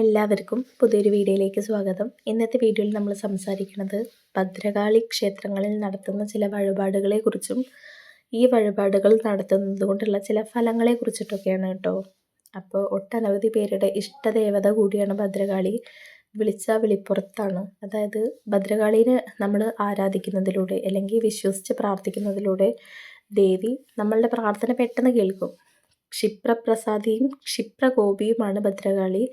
എല്ലാവർക്കും പുതിയൊരു വീഡിയോയിലേക്ക് സ്വാഗതം. ഇന്നത്തെ വീഡിയോയിൽ നമ്മൾ സംസാരിക്കുന്നത് ഭദ്രകാളി ക്ഷേത്രങ്ങളിൽ നടത്തുന്ന ചില വഴിപാടുകളെക്കുറിച്ചും ഈ വഴിപാടുകൾ നടത്തുന്നത് കൊണ്ടുള്ള ചില ഫലങ്ങളെക്കുറിച്ചിട്ടൊക്കെയാണ് കേട്ടോ. അപ്പോൾ ഒട്ടനവധി പേരുടെ ഇഷ്ടദേവത കൂടിയാണ് ഭദ്രകാളി. വിളിച്ച വിളിപ്പുറത്താണ്. അതായത് ഭദ്രകാളീനെ നമ്മൾ ആരാധിക്കുന്നതിലൂടെ അല്ലെങ്കിൽ വിശ്വസിച്ച് പ്രാർത്ഥിക്കുന്നതിലൂടെ ദേവി നമ്മളുടെ പ്രാർത്ഥന പെട്ടെന്ന് കേൾക്കും. ക്ഷിപ്രപ്രസാദിയും ക്ഷിപ്രകോപിയുമാണ് ഭദ്രകാളി.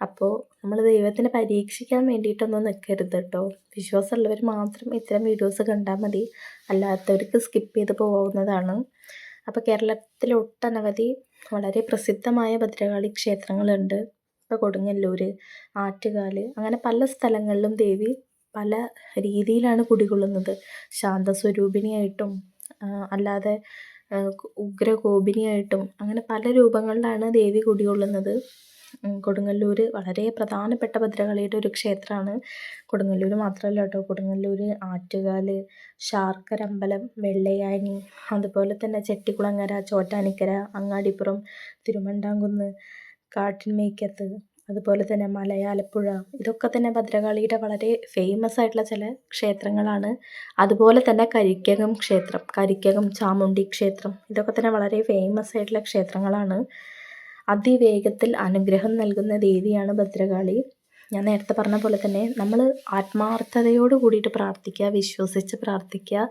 അപ്പോൾ നമ്മൾ ദൈവത്തിനെ പരീക്ഷിക്കാൻ വേണ്ടിയിട്ടൊന്നും നിൽക്കരുത് കേട്ടോ വിശ്വാസമുള്ളവർ മാത്രം ഇത്തരം വീഡിയോസ് കണ്ടാൽ മതി. അല്ലാത്തവർക്ക് സ്കിപ്പ് ചെയ്ത് പോവുന്നതാണ്. അപ്പോൾ കേരളത്തിലെ ഒട്ടനവധി വളരെ പ്രസിദ്ധമായ ഭദ്രകാളി ക്ഷേത്രങ്ങളുണ്ട്. ഇപ്പോൾ കൊടുങ്ങല്ലൂർ ആറ്റുകാൽ അങ്ങനെ പല സ്ഥലങ്ങളിലും ദേവി പല രീതിയിലാണ് കുടികൊള്ളുന്നത്. ശാന്തസ്വരൂപിണിയായിട്ടും അല്ലാതെ ഉഗ്രകോപിനിയായിട്ടും അങ്ങനെ പല രൂപങ്ങളിലാണ് ദേവി കുടികൊള്ളുന്നത്. കൊടുങ്ങല്ലൂർ വളരെ പ്രധാനപ്പെട്ട ഭദ്രകാളിയുടെ ഒരു ക്ഷേത്രമാണ്. കൊടുങ്ങല്ലൂർ മാത്രമല്ല കേട്ടോ കൊടുങ്ങല്ലൂർ ആറ്റുകാൽ ശാർക്കരമ്പലം വെള്ളയാനി അതുപോലെ തന്നെ ചെട്ടിക്കുളങ്ങര ചോറ്റാനിക്കര അങ്ങാടിപ്പുറം തിരുമണ്ടാംകുന്ന് കാട്ടിൻമേക്കത്ത് അതുപോലെ തന്നെ മലയാലപ്പുഴ. ഇതൊക്കെ തന്നെ ഭദ്രകാളിയുടെ വളരെ ഫേമസ് ആയിട്ടുള്ള ചില ക്ഷേത്രങ്ങളാണ്. അതുപോലെ തന്നെ കരിക്കകം ക്ഷേത്രം കരിക്കകം ചാമുണ്ടി ക്ഷേത്രം ഇതൊക്കെ തന്നെ വളരെ ഫേമസ് ആയിട്ടുള്ള ക്ഷേത്രങ്ങളാണ്. അതിവേഗത്തിൽ അനുഗ്രഹം നൽകുന്ന ദേവിയാണ് ഭദ്രകാളി. ഞാൻ നേരത്തെ പറഞ്ഞ പോലെ തന്നെ നമ്മൾ ആത്മാർത്ഥതയോട് കൂടിയിട്ട് പ്രാർത്ഥിക്കുക വിശ്വസിച്ച് പ്രാർത്ഥിക്കുക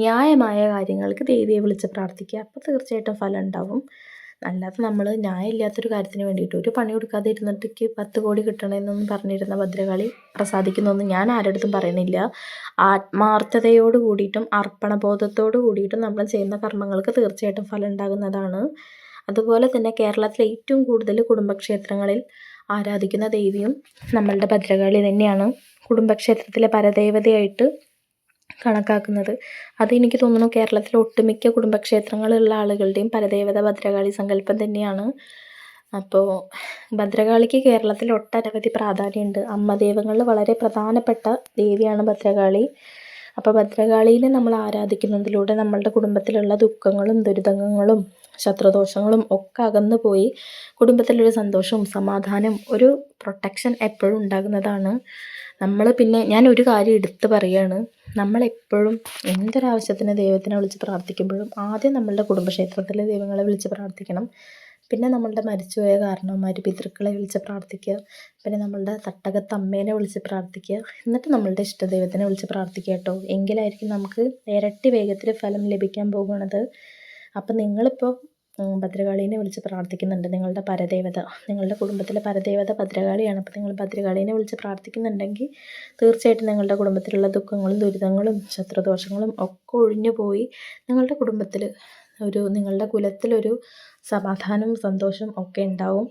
ന്യായമായ കാര്യങ്ങൾക്ക് ദേവിയെ വിളിച്ച് പ്രാർത്ഥിക്കുക അപ്പോൾ തീർച്ചയായിട്ടും ഫലം ഉണ്ടാവും. അല്ലാതെ നമ്മൾ ന്യായമില്ലാത്തൊരു കാര്യത്തിന് വേണ്ടിയിട്ട് ഒരു പണി കൊടുക്കാതെ ഇരുന്നിട്ടേക്ക് പത്ത് കോടി കിട്ടണമെന്നൊന്നും പറഞ്ഞിരുന്ന ഭദ്രകാളി പ്രസാദിക്കുന്നൊന്നും ഞാൻ ആരടുത്തും പറയുന്നില്ല. ആത്മാർത്ഥതയോട് കൂടിയിട്ടും അർപ്പണബോധത്തോട് കൂടിയിട്ടും നമ്മൾ ചെയ്യുന്ന കർമ്മങ്ങൾക്ക് തീർച്ചയായിട്ടും ഫലം ഉണ്ടാകുന്നതാണ്. അതുപോലെ തന്നെ കേരളത്തിലെ ഏറ്റവും കൂടുതൽ കുടുംബക്ഷേത്രങ്ങളിൽ ആരാധിക്കുന്ന ദേവിയും നമ്മളുടെ ഭദ്രകാളി തന്നെയാണ് കുടുംബക്ഷേത്രത്തിലെ പരദേവതയായിട്ട് കണക്കാക്കുന്നത്. അത് എനിക്ക് തോന്നുന്നു കേരളത്തിലെ ഒട്ടുമിക്ക കുടുംബക്ഷേത്രങ്ങളുള്ള ആളുകളുടെയും പരദേവത ഭദ്രകാളി സങ്കല്പം തന്നെയാണ്. അപ്പോൾ ഭദ്രകാളിക്ക് കേരളത്തിൽ ഒട്ടനവധി പ്രാധാന്യമുണ്ട്. അമ്മ ദൈവങ്ങളിൽ വളരെ പ്രധാനപ്പെട്ട ദേവിയാണ് ഭദ്രകാളി. അപ്പോൾ ഭദ്രകാളീനെ നമ്മൾ ആരാധിക്കുന്നതിലൂടെ നമ്മളുടെ കുടുംബത്തിലുള്ള ദുഃഖങ്ങളും ദുരിതങ്ങളും ശത്രുദോഷങ്ങളും ഒക്കെ അകന്നു പോയി. കുടുംബത്തിലൊരു സന്തോഷവും സമാധാനം ഒരു പ്രൊട്ടക്ഷൻ എപ്പോഴും ഉണ്ടാകുന്നതാണ്. നമ്മൾ പിന്നെ ഞാൻ ഒരു കാര്യം എടുത്തു പറയുകയാണ് നമ്മളെപ്പോഴും എന്തൊരാവശ്യത്തിന് ദൈവത്തിനെ വിളിച്ച് പ്രാർത്ഥിക്കുമ്പോഴും ആദ്യം നമ്മളുടെ കുടുംബക്ഷേത്രത്തിലെ ദൈവങ്ങളെ വിളിച്ച് പ്രാർത്ഥിക്കണം. പിന്നെ നമ്മളുടെ മരിച്ചുപോയ കാരണവന്മാർ പിതൃക്കളെ വിളിച്ച് പ്രാർത്ഥിക്കുക. പിന്നെ നമ്മളുടെ തട്ടകത്ത് അമ്മേനെ വിളിച്ച് പ്രാർത്ഥിക്കുക. എന്നിട്ട് നമ്മളുടെ ഇഷ്ടദൈവത്തിനെ വിളിച്ച് പ്രാർത്ഥിക്കുക കേട്ടോ. എങ്കിലായിരിക്കും നമുക്ക് ഇരട്ടി വേഗത്തിൽ ഫലം ലഭിക്കാൻ പോകുന്നത്. അപ്പം നിങ്ങളിപ്പോൾ ഭദ്രകാളീനെ വിളിച്ച് പ്രാർത്ഥിക്കുന്നുണ്ട് നിങ്ങളുടെ പരദേവത. നിങ്ങളുടെ കുടുംബത്തിലെ പരദേവത ഭദ്രകാളിയാണ്. അപ്പോൾ നിങ്ങൾ ഭദ്രകാളീനെ വിളിച്ച് പ്രാർത്ഥിക്കുന്നുണ്ടെങ്കിൽ തീർച്ചയായിട്ടും നിങ്ങളുടെ കുടുംബത്തിലുള്ള ദുഃഖങ്ങളും ദുരിതങ്ങളും ശത്രുദോഷങ്ങളും ഒക്കെ ഒഴിഞ്ഞു പോയി നിങ്ങളുടെ കുടുംബത്തിൽ ഒരു നിങ്ങളുടെ കുലത്തിലൊരു സമാധാനവും സന്തോഷവും ഒക്കെ ഉണ്ടാവും.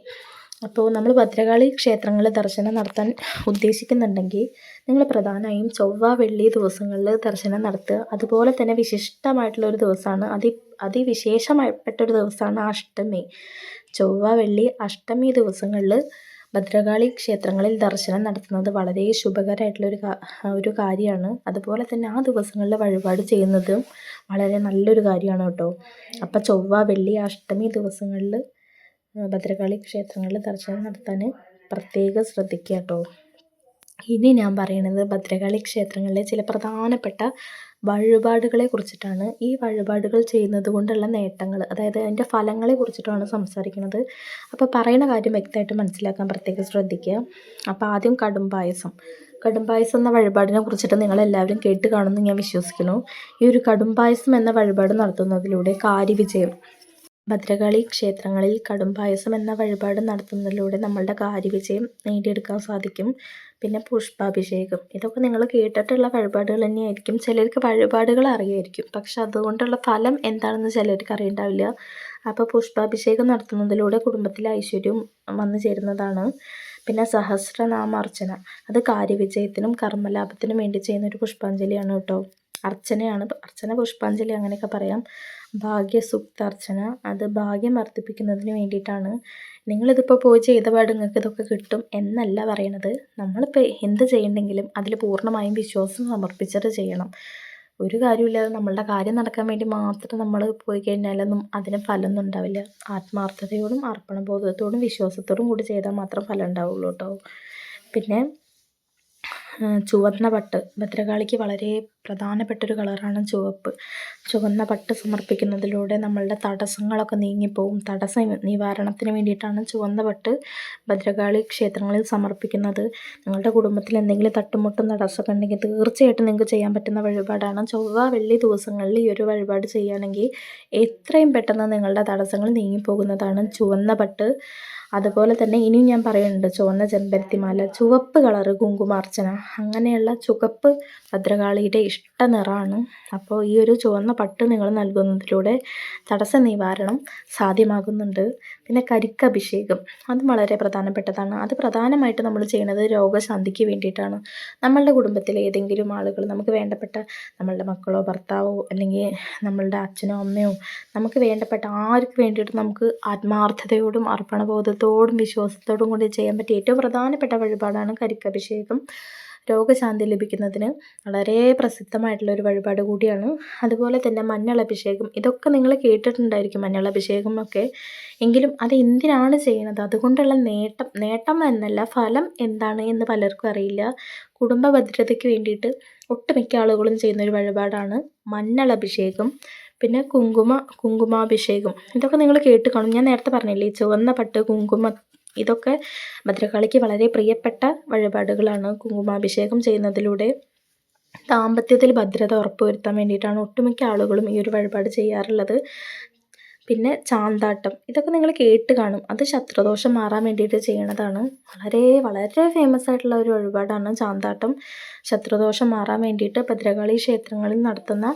അപ്പോൾ നമ്മൾ ഭദ്രകാളി ക്ഷേത്രങ്ങളിൽ ദർശനം നടത്താൻ ഉദ്ദേശിക്കുന്നുണ്ടെങ്കിൽ നിങ്ങൾ പ്രധാനമായും ചൊവ്വ വെള്ളി ദിവസങ്ങളിൽ ദർശനം നടത്തുക. അതുപോലെ തന്നെ വിശിഷ്ടമായിട്ടുള്ള ഒരു ദിവസമാണ്. അതി അതിവിശേഷമായിപ്പെട്ടൊരു ദിവസമാണ് അഷ്ടമി. ചൊവ്വ വെള്ളി അഷ്ടമി ദിവസങ്ങളിൽ ഭദ്രകാളി ക്ഷേത്രങ്ങളിൽ ദർശനം നടത്തുന്നത് വളരെ ശുഭകരമായിട്ടുള്ളൊരു ഒരു കാര്യമാണ്. അതുപോലെ തന്നെ ആ ദിവസങ്ങളിൽ വഴിപാട് ചെയ്യുന്നതും വളരെ നല്ലൊരു കാര്യമാണ് കേട്ടോ. അപ്പം ചൊവ്വ വെള്ളി അഷ്ടമി ദിവസങ്ങളിൽ ഭദ്രകാളി ക്ഷേത്രങ്ങളിൽ ദർശനം നടത്താൻ പ്രത്യേകം ശ്രദ്ധിക്കുക കേട്ടോ. ഇനി ഞാൻ പറയുന്നത് ഭദ്രകാളി ക്ഷേത്രങ്ങളിലെ ചില പ്രധാനപ്പെട്ട വഴിപാടുകളെ കുറിച്ചിട്ടാണ്. ഈ വഴിപാടുകൾ ചെയ്യുന്നത് കൊണ്ടുള്ള നേട്ടങ്ങൾ അതായത് അതിന്റെ ഫലങ്ങളെ കുറിച്ചിട്ടാണ് സംസാരിക്കുന്നത്. അപ്പോൾ പറയുന്ന കാര്യം വ്യക്തമായിട്ട് മനസ്സിലാക്കാൻ പ്രത്യേകം ശ്രദ്ധിക്കുക. അപ്പോൾ ആദ്യം കടും പായസം. കടും പായസം എന്ന വഴിപാടിനെ കുറിച്ചിട്ട് നിങ്ങളെല്ലാവരും കേട്ട് കാണുമെന്ന് ഞാൻ വിശ്വസിക്കുന്നു. ഈ ഒരു കടും പായസം എന്ന വഴിപാട് നടത്തുന്നതിലൂടെ കാര്യവിജയം ഭദ്രകാളി ക്ഷേത്രങ്ങളിൽ കടും പായസം എന്ന വഴിപാട് നടത്തുന്നതിലൂടെ നമ്മളുടെ കാര്യവിജയം നേടിയെടുക്കാൻ സാധിക്കും. പിന്നെ പുഷ്പാഭിഷേകം. ഇതൊക്കെ നിങ്ങൾ കേട്ടിട്ടുള്ള വഴിപാടുകൾ തന്നെയായിരിക്കും. ചിലർക്ക് വഴിപാടുകൾ അറിയായിരിക്കും. പക്ഷെ അതുകൊണ്ടുള്ള ഫലം എന്താണെന്ന് ചിലർക്ക് അറിയണ്ടാവില്ല. അപ്പോൾ പുഷ്പാഭിഷേകം നടത്തുന്നതിലൂടെ കുടുംബത്തിലെ ഐശ്വര്യം വന്നു ചേരുന്നതാണ്. പിന്നെ സഹസ്രനാമാർച്ചന. അത് കാര്യവിജയത്തിനും കർമ്മലാഭത്തിനും വേണ്ടി ചെയ്യുന്ന ഒരു പുഷ്പാഞ്ജലിയാണ് കേട്ടോ. അർച്ചനയാണ്. അർച്ചന പുഷ്പാഞ്ജലി അങ്ങനെയൊക്കെ പറയാം. ഭാഗ്യസുക്താർച്ചന അത് ഭാഗ്യം വർദ്ധിപ്പിക്കുന്നതിന് വേണ്ടിയിട്ടാണ്. നിങ്ങളിതിപ്പോൾ പോയി ചെയ്ത നിങ്ങൾക്ക് ഇതൊക്കെ കിട്ടും എന്നല്ല പറയണത്. നമ്മളിപ്പോൾ എന്ത് ചെയ്യണമെങ്കിലും അതിൽ പൂർണമായും വിശ്വാസം സമർപ്പിച്ചിട്ട് ചെയ്യണം. ഒരു കാര്യമില്ലാതെ നമ്മളുടെ കാര്യം നടക്കാൻ വേണ്ടി മാത്രം നമ്മൾ പോയി കഴിഞ്ഞാലൊന്നും അതിന് ഫലമൊന്നും ഉണ്ടാവില്ല. ആത്മാർത്ഥതയോടും അർപ്പണബോധത്തോടും വിശ്വാസത്തോടും കൂടി ചെയ്താൽ മാത്രം ഫലം ഉണ്ടാവുള്ളൂ കേട്ടോ. പിന്നെ ചുവന്ന പട്ട്. ഭദ്രകാളിക്ക് വളരെ പ്രധാനപ്പെട്ടൊരു കളറാണ് ചുവപ്പ്. ചുവന്ന പട്ട് സമർപ്പിക്കുന്നതിലൂടെ നമ്മളുടെ തടസ്സങ്ങളൊക്കെ നീങ്ങിപ്പോവും. തടസ്സ നിവാരണത്തിന് വേണ്ടിയിട്ടാണ് ചുവന്ന പട്ട് ഭദ്രകാളി ക്ഷേത്രങ്ങളിൽ സമർപ്പിക്കുന്നത്. നിങ്ങളുടെ കുടുംബത്തിൽ എന്തെങ്കിലും തട്ടുമുട്ടും തടസ്സമൊക്കെ ഉണ്ടെങ്കിൽ തീർച്ചയായിട്ടും നിങ്ങൾക്ക് ചെയ്യാൻ പറ്റുന്ന വഴിപാടാണ്. ചൊവ്വ വെള്ളി ദിവസങ്ങളിൽ ഈ ഒരു വഴിപാട് ചെയ്യുകയാണെങ്കിൽ എത്രയും പെട്ടെന്ന് നിങ്ങളുടെ തടസ്സങ്ങൾ നീങ്ങിപ്പോകുന്നതാണ് ചുവന്ന പട്ട്. അതുപോലെ തന്നെ ഇനിയും ഞാൻ പറയുന്നുണ്ട് ചുവന്ന ചെമ്പരത്തിമാല ചുവപ്പ് കളറ് കുങ്കുമാർച്ചന അങ്ങനെയുള്ള ചുവപ്പ് ഭദ്രകാളിയുടെ ഇഷ്ട നിറമാണ്. അപ്പോൾ ഈ ഒരു ചുവന്ന പട്ട് നിങ്ങൾ നൽകുന്നതിലൂടെ തടസ്സ നിവാരണം സാധ്യമാകുന്നുണ്ട്. പിന്നെ കരിക്കഭിഷേകം അതും വളരെ പ്രധാനപ്പെട്ടതാണ്. അത് പ്രധാനമായിട്ട് നമ്മൾ ചെയ്യുന്നത് രോഗശാന്തിക്ക് വേണ്ടിയിട്ടാണ്. നമ്മളുടെ കുടുംബത്തിലെ ഏതെങ്കിലും ആളുകൾ നമുക്ക് വേണ്ടപ്പെട്ട നമ്മളുടെ മക്കളോ ഭർത്താവോ അല്ലെങ്കിൽ നമ്മളുടെ അച്ഛനോ അമ്മയോ നമുക്ക് വേണ്ടപ്പെട്ട ആർക്ക് വേണ്ടിയിട്ട് നമുക്ക് ആത്മാർത്ഥതയോടും അർപ്പണബോധത്തോടും വിശ്വാസത്തോടും കൂടി ചെയ്യാൻ പറ്റിയ ഏറ്റവും പ്രധാനപ്പെട്ട വഴിപാടാണ് കരിക്കഭിഷേകം. രോഗശാന്തി ലഭിക്കുന്നതിന് വളരെ പ്രസിദ്ധമായിട്ടുള്ള ഒരു വഴിപാട് കൂടിയാണ്. അതുപോലെ തന്നെ മഞ്ഞളഭിഷേകം. ഇതൊക്കെ നിങ്ങൾ കേട്ടിട്ടുണ്ടായിരിക്കും മഞ്ഞളഭിഷേകം ഒക്കെ. എങ്കിലും അത് എന്തിനാണ് ചെയ്യുന്നത്? അതുകൊണ്ടുള്ള നേട്ടം നേട്ടം എന്നല്ല ഫലം എന്താണ് എന്ന് പലർക്കും അറിയില്ല. കുടുംബ ഭദ്രതയ്ക്ക് വേണ്ടിയിട്ട് ഒട്ടുമിക്ക ആളുകളും ചെയ്യുന്ന ഒരു വഴിപാടാണ് മഞ്ഞളഭിഷേകം. പിന്നെ കുങ്കുമ കുങ്കുമാഭിഷേകം. ഇതൊക്കെ നിങ്ങൾ കേട്ട് കാണും. ഞാൻ നേരത്തെ പറഞ്ഞില്ലേ ചുവന്ന പട്ട് കുങ്കുമ ഇതൊക്കെ ഭദ്രകാളിക്ക് വളരെ പ്രിയപ്പെട്ട വഴിപാടുകളാണ്. കുങ്കുമാഭിഷേകം ചെയ്യുന്നതിലൂടെ ദാമ്പത്യത്തിൽ ഭദ്രത ഉറപ്പുവരുത്താൻ വേണ്ടിയിട്ടാണ് ഒട്ടുമിക്ക ആളുകളും ഈ ഒരു വഴിപാട് ചെയ്യാറുള്ളത്. പിന്നെ ചാന്താട്ടം. ഇതൊക്കെ നിങ്ങൾ കേട്ട് കാണും. അത് ശത്രുദോഷം മാറാൻ വേണ്ടിയിട്ട് ചെയ്യണതാണ്. വളരെ വളരെ ഫേമസ് ആയിട്ടുള്ള ഒരു വഴിപാടാണ് ചാന്താട്ടം. ശത്രുദോഷം മാറാൻ വേണ്ടിയിട്ട് ഭദ്രകാളി ക്ഷേത്രങ്ങളിൽ നടത്തുന്ന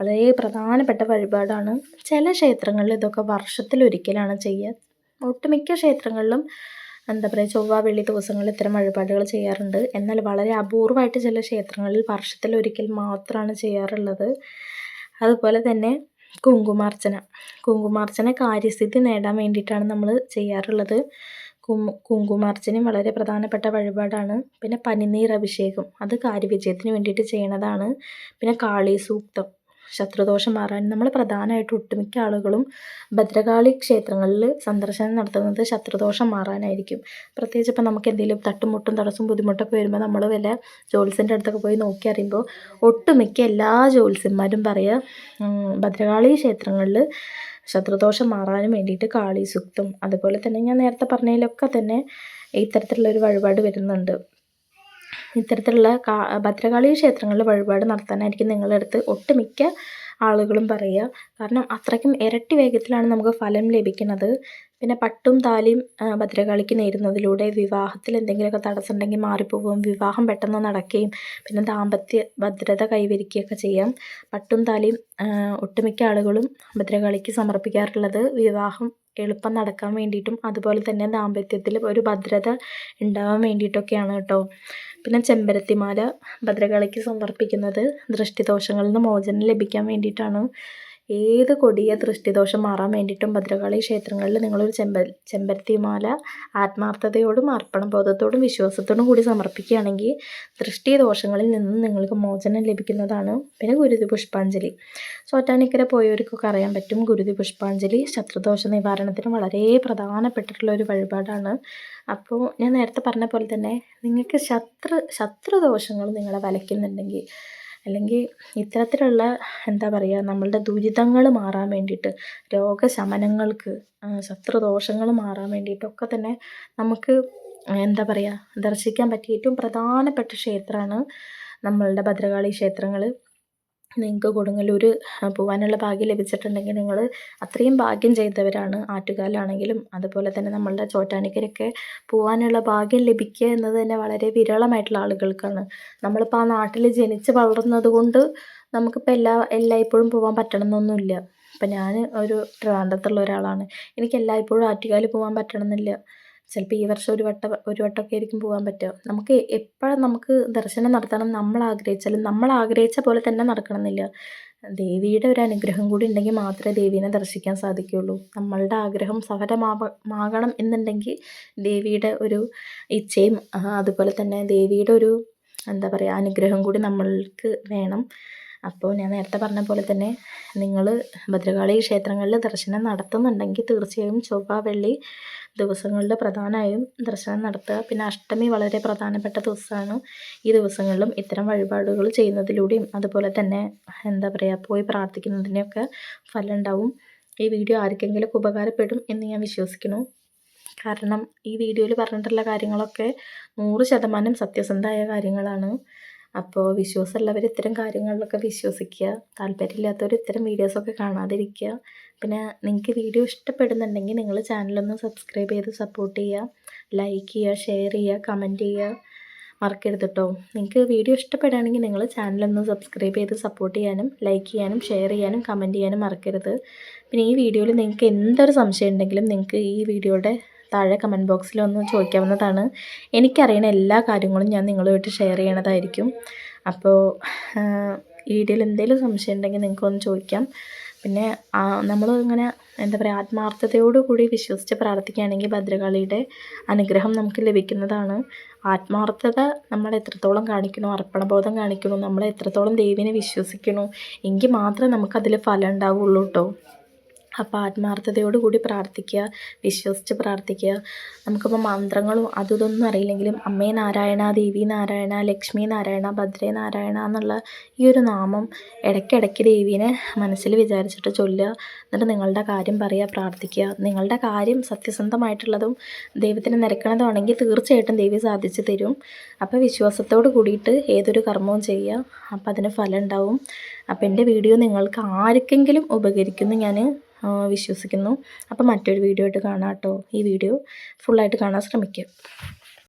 വളരെ പ്രധാനപ്പെട്ട വഴിപാടാണ്. ചില ക്ഷേത്രങ്ങളിൽ ഇതൊക്കെ വർഷത്തിലൊരിക്കലാണ് ചെയ്യുക ഒട്ടുമിക്ക ക്ഷേത്രങ്ങളിലും എന്താ പറയുക ചൊവ്വ വെള്ളി ദിവസങ്ങളിൽ ഇത്തരം വഴിപാടുകൾ ചെയ്യാറുണ്ട്. എന്നാൽ വളരെ അപൂർവമായിട്ട് ചില ക്ഷേത്രങ്ങളിൽ വർഷത്തിൽ ഒരിക്കൽ മാത്രമാണ് ചെയ്യാറുള്ളത്. അതുപോലെ തന്നെ കുങ്കുമാർച്ചന. കുങ്കുമാർച്ചന കാര്യസ്ഥിതി നേടാൻ വേണ്ടിയിട്ടാണ് നമ്മൾ ചെയ്യാറുള്ളത്. കുങ്കുമാർച്ചനയും വളരെ പ്രധാനപ്പെട്ട വഴിപാടാണ്. പിന്നെ പനിനീർ അഭിഷേകം അത് കാര്യവിജയത്തിന് വേണ്ടിയിട്ട് ചെയ്യണതാണ്. പിന്നെ കാളി സൂക്തം ശത്രുദോഷം മാറാൻ നമ്മൾ പ്രധാനമായിട്ട് ഒട്ടുമിക്ക ആളുകളും ഭദ്രകാളി ക്ഷേത്രങ്ങളിൽ സന്ദർശനം നടത്തുന്നത് ശത്രുദോഷം മാറാനായിരിക്കും. പ്രത്യേകിച്ച് ഇപ്പം നമുക്ക് എന്തെങ്കിലും തട്ടുമുട്ടും തടസ്സവും ബുദ്ധിമുട്ടൊക്കെ വരുമ്പോൾ നമ്മൾ വല്ല ജോത്സ്യന്റെ അടുത്തൊക്കെ പോയി നോക്കി അറിയുമ്പോൾ ഒട്ടുമിക്ക എല്ലാ ജോത്സ്യന്മാരും പറയുക ഭദ്രകാളി ക്ഷേത്രങ്ങളിൽ ശത്രുദോഷം മാറാനും വേണ്ടിയിട്ട് കാളി സുക്തും അതുപോലെ തന്നെ ഞാൻ നേരത്തെ പറഞ്ഞതിലൊക്കെ തന്നെ ഇത്തരത്തിലുള്ള ഒരു വഴിപാട് വരുന്നുണ്ട്. ഇത്തരത്തിലുള്ള ഭദ്രകാളി ക്ഷേത്രങ്ങളിൽ വഴിപാട് നടത്താനായിരിക്കും നിങ്ങളുടെ അടുത്ത് ഒട്ടുമിക്ക ആളുകളും പറയുക. കാരണം അത്രയ്ക്കും ഇരട്ടി വേഗത്തിലാണ് നമുക്ക് ഫലം ലഭിക്കുന്നത്. പിന്നെ പട്ടും താലിയും ഭദ്രകാളിക്ക് നേരുന്നതിലൂടെ വിവാഹത്തിൽ എന്തെങ്കിലുമൊക്കെ തടസ്സം ഉണ്ടെങ്കിൽ മാറിപ്പോകും വിവാഹം പെട്ടെന്ന് നടക്കുകയും പിന്നെ ദാമ്പത്യ ഭദ്രത കൈവരിക്കുകയൊക്കെ ചെയ്യാം. പട്ടും താലിയും ഒട്ടുമിക്ക ആളുകളും ഭദ്രകാളിക്ക് സമർപ്പിക്കാറുള്ളത് വിവാഹം എളുപ്പം നടക്കാൻ വേണ്ടിയിട്ടും അതുപോലെ തന്നെ ദാമ്പത്യത്തിൽ ഒരു ഭദ്രത ഉണ്ടാവാൻ വേണ്ടിയിട്ടൊക്കെയാണ് കേട്ടോ. പിന്നെ ചെമ്പരത്തിമാല ഭദ്രകാളിക്ക് സമർപ്പിക്കുന്നത് ദൃഷ്ടിദോഷങ്ങളിൽ നിന്ന് മോചനം ലഭിക്കാൻ വേണ്ടിയിട്ടാണ്. ഏത് കൊടിയ ദൃഷ്ടിദോഷം മാറാൻ വേണ്ടിയിട്ടും ഭദ്രകാളി ക്ഷേത്രങ്ങളിൽ നിങ്ങളൊരു ചെമ്പ ചെമ്പരത്തിമാല ആത്മാർത്ഥതയോടും അർപ്പണബോധത്തോടും വിശ്വാസത്തോടും കൂടി സമർപ്പിക്കുകയാണെങ്കിൽ ദൃഷ്ടിദോഷങ്ങളിൽ നിന്നും നിങ്ങൾക്ക് മോചനം ലഭിക്കുന്നതാണ്. പിന്നെ ഗുരുതി പുഷ്പാഞ്ജലി സോറ്റാനിക്കര പോയവർക്കൊക്കെ അറിയാൻ പറ്റും ഗുരുതി പുഷ്പാഞ്ജലി ശത്രുദോഷ നിവാരണത്തിന് വളരെ പ്രധാനപ്പെട്ടിട്ടുള്ള ഒരു വഴിപാടാണ്. അപ്പോൾ ഞാൻ നേരത്തെ പറഞ്ഞ പോലെ തന്നെ നിങ്ങൾക്ക് ശത്രു ശത്രുദോഷങ്ങൾ നിങ്ങളെ വലയ്ക്കുന്നുണ്ടെങ്കിൽ അല്ലെങ്കിൽ ഇത്തരത്തിലുള്ള എന്താ പറയുക നമ്മളുടെ ദുരിതങ്ങൾ മാറാൻ വേണ്ടിയിട്ട് രോഗശമനങ്ങൾക്ക് ശത്രുദോഷങ്ങൾ മാറാൻ വേണ്ടിയിട്ടൊക്കെ തന്നെ നമുക്ക് എന്താ പറയുക ദർശിക്കാൻ പറ്റിയ ഏറ്റവും പ്രധാനപ്പെട്ട ക്ഷേത്രമാണ് നമ്മളുടെ ഭദ്രകാളി ക്ഷേത്രങ്ങൾ നിങ്ങൾക്ക് കൊടുങ്ങല്ലൂർ പോകാനുള്ള ഭാഗ്യം ലഭിച്ചിട്ടുണ്ടെങ്കിൽ നിങ്ങൾ അത്രയും ഭാഗ്യം ചെയ്തവരാണ് ആറ്റുകാലാണെങ്കിലും അതുപോലെ തന്നെ നമ്മളുടെ ചോറ്റാനിക്കരൊക്കെ പോകാനുള്ള ഭാഗ്യം ലഭിക്കുക എന്നത് തന്നെ വളരെ വിരളമായിട്ടുള്ള ആളുകൾക്കാണ്. നമ്മളിപ്പോൾ ആ നാട്ടിൽ ജനിച്ച് വളർന്നത് കൊണ്ട് നമുക്കിപ്പോൾ എല്ലാ എല്ലായ്പ്പോഴും പോകാൻ പറ്റണമെന്നൊന്നുമില്ല. ഇപ്പം ഞാൻ ഒരു ട്രിവാൻഡ്രത്തുള്ള ഒരാളാണ്. എനിക്ക് എല്ലായ്പ്പോഴും ആറ്റുകാൽ പോകാൻ പറ്റണമെന്നില്ല. ചിലപ്പോൾ ഈ വർഷം ഒരു വട്ടം ഒരു വട്ടമൊക്കെ ആയിരിക്കും പോകാൻ പറ്റുക. നമുക്ക് എപ്പോഴും നമുക്ക് ദർശനം നടത്തണം നമ്മൾ ആഗ്രഹിച്ചാലും നമ്മൾ ആഗ്രഹിച്ച പോലെ തന്നെ നടക്കണമെന്നില്ല. ദേവിയുടെ ഒരു അനുഗ്രഹം കൂടി ഉണ്ടെങ്കിൽ മാത്രമേ ദേവീനെ ദർശിക്കാൻ സാധിക്കുകയുള്ളൂ. നമ്മളുടെ ആഗ്രഹം സഫലമാകണം എന്നുണ്ടെങ്കിൽ ദേവിയുടെ ഒരു ഇച്ഛയും അതുപോലെ തന്നെ ദേവിയുടെ ഒരു എന്താ പറയുക അനുഗ്രഹം കൂടി നമ്മൾക്ക് വേണം. അപ്പോൾ ഞാൻ നേരത്തെ പറഞ്ഞ പോലെ തന്നെ നിങ്ങൾ ഭദ്രകാളി ക്ഷേത്രങ്ങളിൽ ദർശനം നടത്തുന്നുണ്ടെങ്കിൽ തീർച്ചയായും ചൊവ്വ വെള്ളി ദിവസങ്ങളിൽ പ്രധാനമായും ദർശനം നടത്തുക. പിന്നെ അഷ്ടമി വളരെ പ്രധാനപ്പെട്ട ദിവസമാണ്. ഈ ദിവസങ്ങളിലും ഇത്തരം വഴിപാടുകൾ ചെയ്യുന്നതിലൂടെയും അതുപോലെ തന്നെ എന്താ പറയുക പോയി പ്രാർത്ഥിക്കുന്നതിനെയൊക്കെ ഫലം ഉണ്ടാവും ഈ വീഡിയോ ആർക്കെങ്കിലും ഉപകാരപ്പെടും എന്ന് ഞാൻ വിശ്വസിക്കുന്നു. കാരണം ഈ വീഡിയോയിൽ പറഞ്ഞിട്ടുള്ള കാര്യങ്ങളൊക്കെ നൂറ് ശതമാനം സത്യസന്ധമായ കാര്യങ്ങളാണ്. അപ്പോൾ വിശ്വാസമുള്ളവർ ഇത്തരം കാര്യങ്ങളിലൊക്കെ വിശ്വസിക്കുക. താല്പര്യമില്ലാത്തവർ ഇത്തരം വീഡിയോസൊക്കെ കാണാതിരിക്കുക. പിന്നെ നിങ്ങൾക്ക് വീഡിയോ ഇഷ്ടപ്പെടുന്നുണ്ടെങ്കിൽ നിങ്ങൾ ചാനലൊന്ന് സബ്സ്ക്രൈബ് ചെയ്ത് സപ്പോർട്ട് ചെയ്യുക. ലൈക്ക് ചെയ്യുക ഷെയർ ചെയ്യുക കമന്റ് ചെയ്യുക. മറക്കരുത് കേട്ടോ നിങ്ങൾക്ക് വീഡിയോ ഇഷ്ടപ്പെടുകയാണെങ്കിൽ നിങ്ങൾ ചാനലൊന്ന് സബ്സ്ക്രൈബ് ചെയ്ത് സപ്പോർട്ട് ചെയ്യാനും ലൈക്ക് ചെയ്യാനും ഷെയർ ചെയ്യാനും കമന്റ് ചെയ്യാനും മറക്കരുത്. പിന്നെ ഈ വീഡിയോയിൽ നിങ്ങൾക്ക് എന്തൊരു സംശയം ഉണ്ടെങ്കിലും നിങ്ങൾക്ക് ഈ വീഡിയോയുടെ താഴെ കമന്റ് ബോക്സിൽ ഒന്ന് ചോദിക്കാവുന്നതാണ്. എനിക്കറിയുന്ന എല്ലാ കാര്യങ്ങളും ഞാൻ നിങ്ങളുമായിട്ട് ഷെയർ ചെയ്യണതായിരിക്കും. അപ്പോൾ ഈ വീഡിയോയിൽ എന്തെങ്കിലും സംശയം ഉണ്ടെങ്കിൽ നിങ്ങൾക്കൊന്ന് ചോദിക്കാം. പിന്നെ നമ്മൾ ഇങ്ങനെ എന്താ പറയുക ആത്മാർത്ഥതയോടു കൂടി വിശ്വസിച്ച് പ്രാർത്ഥിക്കുകയാണെങ്കിൽ ഭദ്രകാളിയുടെ അനുഗ്രഹം നമുക്ക് ലഭിക്കുന്നതാണ്. ആത്മാർത്ഥത നമ്മൾ എത്രത്തോളം കാണിക്കണോ അർപ്പണബോധം കാണിക്കണോ നമ്മൾ എത്രത്തോളം ദേവിനെ വിശ്വസിക്കണോ എങ്കിൽ മാത്രമേ നമുക്കതിൽ ഫലം ഉണ്ടാവുള്ളൂ കേട്ടോ അപ്പോൾ ആത്മാർത്ഥതയോടുകൂടി പ്രാർത്ഥിക്കുക വിശ്വസിച്ച് പ്രാർത്ഥിക്കുക. നമുക്കിപ്പോൾ മന്ത്രങ്ങളും അതൊന്നും അറിയില്ലെങ്കിലും അമ്മേ നാരായണ ദേവി നാരായണ ലക്ഷ്മി നാരായണ ഭദ്രേ നാരായണ എന്നുള്ള ഈ ഒരു നാമം ഇടയ്ക്കിടയ്ക്ക് ദേവീനെ മനസ്സിൽ വിചാരിച്ചിട്ട് ചൊല്ലുക. എന്നിട്ട് നിങ്ങളുടെ കാര്യം പറയുക പ്രാർത്ഥിക്കുക. നിങ്ങളുടെ കാര്യം സത്യസന്ധമായിട്ടുള്ളതും ദൈവത്തിന് നിരക്കണതുമാണെങ്കിൽ തീർച്ചയായിട്ടും ദേവി സാധിച്ചു തരും. അപ്പോൾ വിശ്വാസത്തോട് കൂടിയിട്ട് ഏതൊരു കർമ്മവും ചെയ്യുക. അപ്പോൾ അതിന് ഫലം ഉണ്ടാവും. അപ്പോൾ എന്റെ വീഡിയോ നിങ്ങൾക്ക് ആർക്കെങ്കിലും ഉപകരിക്കുന്നു ഞാൻ വിശ്വസിക്കുന്നു. അപ്പം മറ്റൊരു വീഡിയോ ആയിട്ട് കാണാം കേട്ടോ. ഈ വീഡിയോ ഫുള്ളായിട്ട് കാണാൻ ശ്രമിക്കുക.